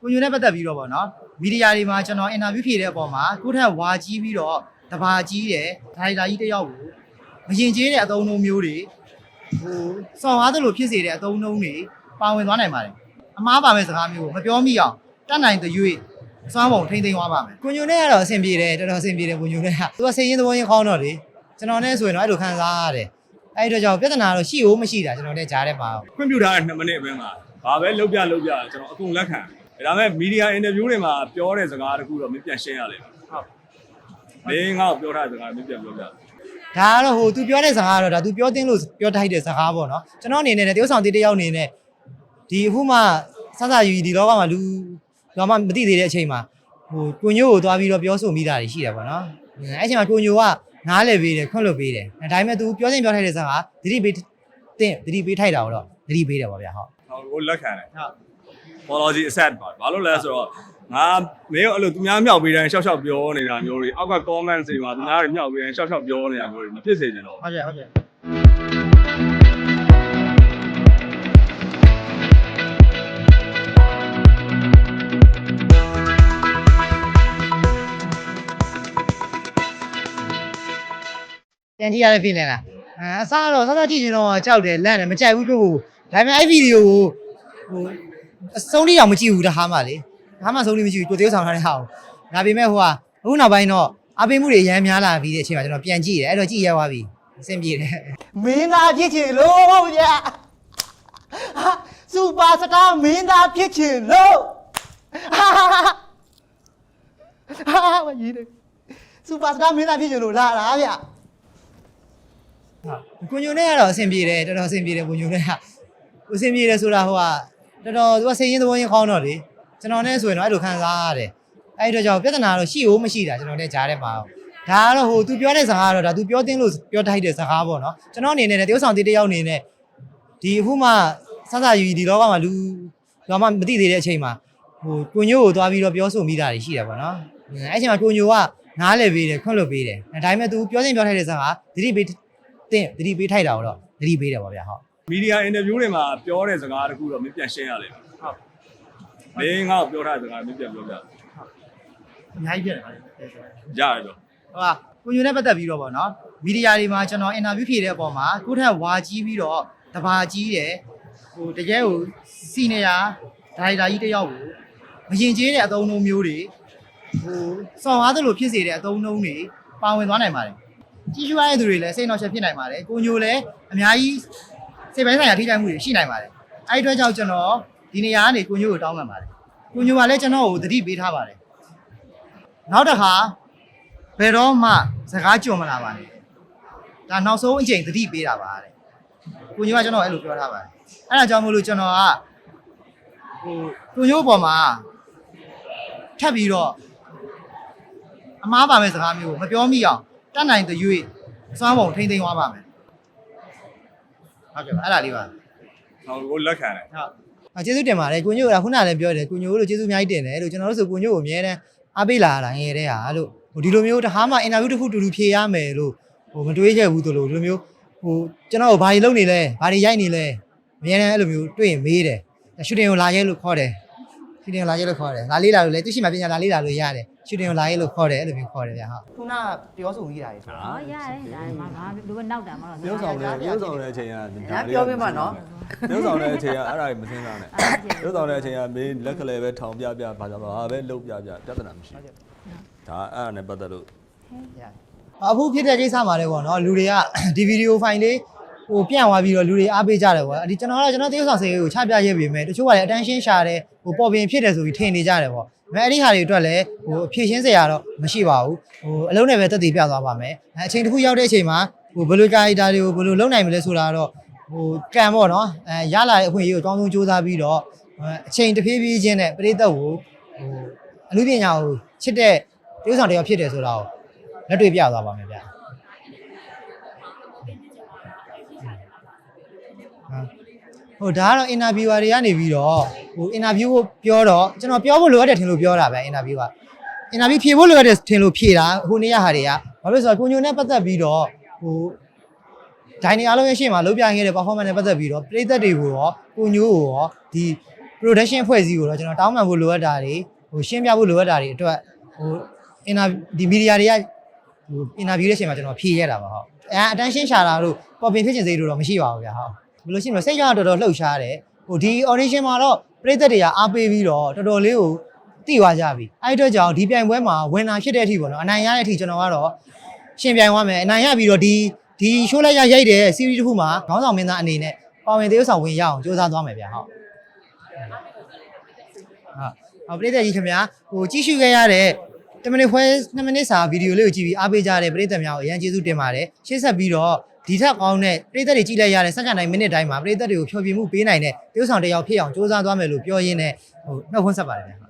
ကိုညိုနဲ့ပတ်သက်ပြီးတော့ဗောနော်မီဒီယာတွေမှာကျွန်တော်အင်တာဗျူးဖြေတဲ့အပေါ်မှာကိုယ့်ထက်ဝါကြီးပြီးတော့တဘာကြီးတယ်ဒါရိုက်တာကြီးတစ်ယောက်ကိုမရင်ကျေးတဲ့အသုံးအနှုန်းမျိုးတွေဟိုစော်ကားသလိုဖြစ်စေတဲ့အသုံးအနှုန်းတွေပါဝင်သွားနိုင်ပါတယ်အမားပါမဲ့စကားမျိုးကိုမပြောမိအောင်တတ်နိုင်တဲ့ရွေ့စွမ်းပုံထိမ့်သိမ်းသွားပါမယ်ကိုညိုနဲ့ကတော့အဆင်ပြေတယ်တော်တော်အဆင်ပြေတယ်ကိုညိုနဲ့ကသူကစိတ်ရင်းသဘောရင်းခေါင်းတော့လေကျွန်တော်နဲ့ဆိုရင်တော့အဲ့လိုခံစားရတယ်အဲ့ဒီတော့ကြောင့်ပြဿနာတော့ရှိ ਉਹ မရှိတာကျွန်တော်နဲ့ကြားထဲမှာခွင့်ပြုထားတဲ့2မိနစ်အတွင်းမှာဘာပဲလုပ်ပြလုပ်ပြကျွန်တော်အကုန်လက်ခံတယ် ဒါပေမဲ့မီဒီယာအင်တာဗျူးတွေမှာပြောတဲ့စကားတခုတော့မင်းပြန်ရှင်းရလိမ့်မယ်ဟုတ်မင်းငါ့ကိုပြောထားတဲ့စကားမင်းပြန်ပြောပြ ဒါကတော့ဟို तू ပြောတဲ့စကားကတော့ဒါ तू ပြောတင်းလို့ပြောထိုက်တဲ့စကားပေါ့နော်ကျွန်တော်အနေနဲ့လည်းတယောက်ဆောင်တေးတစ်ယောက်အနေနဲ့ဒီအခုမှစစယူဒီလောကမှာလူလောကမသိသေးတဲ့အချိန်မှာဟိုကိုညို့ကိုသွားပြီးတော့ပြောဆိုမိတာတွေရှိတယ်ပေါ့နော်အဲ့အချိန်မှာကိုညိုကနားလည်ပေးတယ်ခွင့်လွှတ်ပေးတယ်ဒါပေမဲ့ तू ပြောစင်ပြောထိုက်တဲ့စကားသတိပေးတင်းသတိပေးထိုက်တာတော့သတိပေးတယ်ပေါ့ဗျာဟုတ် ဟုတ်ကိုလက်ခံတယ် ဟုတ် apology accept ပါဘာလို့လဲဆိုတော့ငါမင်းအဲ့လိုသူများမြောက်ပေးတိုင်းရှောက်ရှောက်ပြောနေတာမျိုးတွေအောက်က comment တွေမှာသူများတွေမြောက်ပေးတိုင်းရှောက်ရှောက်ပြောနေတာမျိုးတွေမဖြစ်စေချင်တော့ဟုတ်ကဲ့ဟုတ်ကဲ့ပြန်ကြည့်ရတဲ့ feeling လားအဲအစားတော့စစကြည့်ရင်တော့ကြောက်တယ်လန့်တယ်မကြိုက်ဘူးပြောဘူးဒါပေမဲ့အဲ့ဗီဒီယိုကိုဟို အဆုံးလေးတော့မကြည့်ဘူးတဟားမှလေတဟားမှဆုံးလေးမကြည့်ဘူးကိုသေးဆောင်ထားတဲ့ဟာကိုဒါပေမဲ့ဟိုကအခုနောက်ပိုင်းတော့အပိမှုတွေအများများလာပြီးတဲ့အချိန်မှာကျွန်တော်ပြန်ကြည့်တယ်အဲ့တော့ကြည့်ရသွားပြီအဆင်ပြေတယ်မင်းသားဖြစ်ချင်လို့ဗျာစူပါစတားမင်းသားဖြစ်ချင်လို့ဟာမကြီးတယ်စူပါစတားမင်းသားဖြစ်ချင်လို့လာတာဗျာဟုတ်ကိုညိုနဲ့ကတော့အဆင်ပြေတယ်တော်တော်အဆင်ပြေတယ်ကိုညိုနဲ့ကအဆင်ပြေတယ်ဆိုတာဟိုက တော်တော်သူကစိတ်ရင်းသဘောရင်းခေါင်းတော့လေကျွန်တော်နဲ့ဆိုရင်တော့အဲ့လိုခံစားရတယ်အဲ့ဒီတော့ကြောင့်ပြဿနာတော့ရှိ ਉਹ မရှိတာကျွန်တော်နဲ့ကြားထဲမှာဒါကတော့ဟို तू ပြောတဲ့စကားကတော့ဒါ तू ပြောတင်းလို့ပြောထိုက်တဲ့စကားပေါ့နော်ကျွန်တော်အနေနဲ့လည်းတယောက်ဆောင်တေးတစ်ယောက်အနေနဲ့ဒီအခုမှစစယူဒီလောကမှာလူလောကမသိသေးတဲ့အချိန်မှာဟိုကိုညိုကိုသွားပြီးတော့ပြောဆိုမိတာတွေရှိတယ်ပေါ့နော်အဲ့အချိန်မှာကိုညိုကနားလည်ပေးတယ်ခွင့်လွှတ်ပေးတယ်ဒါပေမဲ့ तू ပြောစင်ပြောထိုက်တဲ့စကားသတိပေးတင်းသတိပေးထိုက်တာတော့သတိပေးတယ်ပေါ့ဗျာဟုတ် မီဒီယာအင်တာဗျူးတွေမှာပြောတဲ့စကားတခုတော့မင်းပြန်ရှင်းရလိမ့်မယ်ဟုတ်မင်းငါ့ကိုပြောထားတဲ့စကားမင်းပြန်ပြောပြအများကြီးဖြစ်တယ်ဗျာရတယ်တော့ဟုတ်ပါကိုညိုနဲ့ပတ်သက်ပြီးတော့ဗောနော်မီဒီယာတွေမှာကျွန်တော်အင်တာဗျူးဖြေတဲ့အပေါ်မှာကိုယ့်ထက်ဝါကြီးပြီးတော့တဘာကြီးတယ်ဟိုတကယ်ကိုစီနီယာဒါရိုက်တာကြီးတစ်ယောက်ကိုမရင်ကျေးတဲ့အသုံးအနှုန်းမျိုးတွေဟိုစော်ကားသလိုဖြစ်စေတဲ့အသုံးအနှုန်းတွေပါဝင်သွားနိုင်ပါတယ်ကြီးရွားတဲ့သူတွေလည်းစိတ်နှောက်ယှက်ဖြစ်နိုင်ပါတယ်ကိုညိုလည်းအများကြီး စိတ်ပိုင်းဆိုင်ရာထိခိုက်မှုတွေရှိနိုင်ပါတယ်အဲ့ဒီအတွက်ကြောင့်ကျွန်တော်ဒီနေရာကနေကိုညိုကိုတောင်းပန်ပါတယ်ကိုညိုကလည်းကျွန်တော်ကိုသတိပေးထားပါတယ်နောက်တစ်ခါဘယ်တော့မှစကားကြုံမလာပါနဲ့ဒါနောက်ဆုံးအချိန်သတိပေးတာပါတဲ့ကိုညိုကကျွန်တော်အဲ့လိုပြောထားပါတယ်အဲ့ဒါကြောင့်မို့လို့ကျွန်တော်ကဟိုကိုညိုပေါ်မှာထပ်ပြီးတော့အမားပါမဲ့စကားမျိုးကိုမပြောမိအောင်တတ်နိုင်တဲ့ရွေ့စွမ်းပုံထိမ့်သိမ်းသွားပါမယ် ဟုတ်ကဲ့ပါအဲ့ဒါလေးပါဟုတ်ကိုလက်ခံတယ်ဟုတ်အကျေးဇူးတင်ပါတယ်ကိုညိုကခုနကလည်းပြောတယ်ကိုညိုလို့ကျေးဇူးအများကြီးတင်တယ်လို့ကျွန်တော်တို့ဆိုကိုညိုကိုအများတန်းအားပေးလာတာငယ်တဲ့ဟာလို့ဟိုဒီလိုမျိုးတခါမှအင်တာဗျူးတစ်ခုတူတူဖြေရမယ်လို့ဟိုမတွေးခဲ့ဘူးတို့လို့ဒီလိုမျိုးဟိုကျွန်တော်ကိုဘာတွေလုပ်နေလဲဘာတွေရိုက်နေလဲအများတန်းအဲ့လိုမျိုးတွေ့ရင်မေးတယ်ရှူတင်ကိုလာရဲလို့ခေါ်တယ် ရှူတင်ကိုလာရဲလို့ခေါ်တယ်လာလေးလာလို့လေသူရှိမှပညာလာလေးလာလို့ရတယ်ရှူတင်ကိုလာရဲလို့ခေါ်တယ်အဲ့လိုမျိုးခေါ်တယ်ဗျာဟုတ်ခုနပြောဆိုမိတာတွေဟောရတယ်ဒါမှငါလူကနောက်တာမဟုတ်ရုပ်ဆောင်တဲ့ရုပ်ဆောင်တဲ့အချိန်ကညာပြောပေးမှာနော် ရုပ်ဆောင်တဲ့အချိန်ကအဲ့ဒါကြီးမစင်းစားနဲ့ရုပ်ဆောင်တဲ့အချိန်ကမင်းလက်ကလေးပဲထောင်ပြပြဘာကြောင့်လဲဟာပဲလှုပ်ပြပြပြဿနာမရှိဘူးဒါအဲ့ဒါနဲ့ပတ်သက်လို့ အခုဖြစ်တဲ့ကိစ္စမှာလည်းပေါ့နော်လူတွေက ဒီဗီဒီယိုဖိုင်လေး ဟိုပြန့်သွားပြီးတော့လူတွေအားပေးကြတယ်ပေါ့ဒီကျွန်တော်ကကျွန်တော်တရုပ်ဆောင်စေကိုချပြရဲပြီမယ်တချို့ကလည်း attention ရှာတယ်ဟိုပေါ်ပင်ဖြစ်တယ်ဆိုပြီးထင်နေကြတယ်ပေါ့ဒါပေမဲ့အဲ့ဒီဟာတွေအတွက်လည်းဟိုအဖြည့်ရှင်းစရာတော့မရှိပါဘူးဟိုအလုံးနဲ့ပဲတက်တည်ပြသွားပါမယ်အဲအချိန်တစ်ခုရောက်တဲ့အချိန်မှာဟိုဘယ်လိုကာရီတာတွေကိုဘယ်လိုလုပ်နိုင်မလဲဆိုတာတော့ဟိုကံပေါ့နော်အဲရလာတဲ့အခွင့်အရေးကိုအကောင်းဆုံးစူးစမ်းပြီးတော့အချိန်တစ်ဖြည်းဖြည်းချင်းနဲ့ပရိသတ်ကိုဟိုအမှုပညာကိုချစ်တဲ့တရုပ်ဆောင်တစ်ယောက်ဖြစ်တယ်ဆိုတာကိုလက်တွေ့ပြသွားပါမယ်ဗျာ ဟိုဒါကတော့ interviewer တွေကနေပြီးတော့ဟို interview ကိုပြောတော့ကျွန်တော်ပြောဖို့လိုအပ်တယ်ထင်လို့ပြောတာပဲ interview က interview ဖြေဖို့လိုအပ်တယ်ထင်လို့ဖြေတာဟိုနေ့ရဟာတွေကဘာလို့လဲဆိုတော့ကိုညိုနဲ့ပတ်သက်ပြီးတော့ဟိုဒိုင်နေအားလုံးရဲ့ရှေ့မှာလုံးပြခဲ့တဲ့ performance နဲ့ပတ်သက်ပြီးတော့ပြည်သက်တွေကိုရောကိုညိုကိုရောဒီ production ဖွဲ့စည်းကိုတော့ကျွန်တော်တောင်းပန်ဖို့လိုအပ်တာတွေဟိုရှင်းပြဖို့လိုအပ်တာတွေအတွက်ဟို interview ဒီ media တွေကဟို interview ရဲ့အချိန်မှာကျွန်တော်ဖြေရတာပါဟုတ်အဲ attention ရှာတာတို့ copy ဖြစ်ချင်စိတ်တို့တော့မရှိပါဘူးဗျာဟုတ် ဘယ်လိုရှိမလဲစိတ်ကြောင့်တော်တော်လှုပ်ရှားတယ်ဟိုဒီ audition မှာတော့ပြည်သက်တွေကအားပေးပြီးတော့တော်တော်လေးကိုတိသွားကြပြီအဲ့ဒီအတွက်ကြောင့်ဒီပြိုင်ပွဲမှာဝင်လာဖြစ်တဲ့အထိပေါ့နော်အနိုင်ရတဲ့အထိကျွန်တော်ကတော့ရှင်ပြိုင်သွားမယ်အနိုင်ရပြီးတော့ဒီဒီ show လိုက်ရရိုက်တဲ့ series တစ်ခုမှာခေါင်းဆောင်မင်းသားအနေနဲ့ပါဝင်သေးဥဆောင်ဝင်ရအောင်စူးစမ်းသွားမယ်ဗျာဟုတ်ဟုတ်ဟောပရိသတ်ကြီးခင်ဗျာဟိုကြည့်ရှုခဲ့ရတဲ့10မိနစ်ခွဲ2မိနစ်စာဗီဒီယိုလေးကိုကြည့်ပြီးအားပေးကြတဲ့ပရိသတ်များကိုအရန်ကျေးဇူးတင်ပါတယ်ရှေ့ဆက်ပြီးတော့ ဒီထက်ကောင်းတဲ့ပရိသတ်တွေကြည့်လိုက်ရတဲ့စက္ကန့်တိုင်းမိနစ်တိုင်းမှာပရိသတ်တွေကိုဖြောပြမှုပေးနိုင်တဲ့သေဥဆောင်တစ်ယောက်ဖြစ်အောင်စူးစမ်းသွားမယ်လို့ပြောရင်းနဲ့ဟိုနှုတ်ခွန်းဆက်ပါတယ်ဗျာ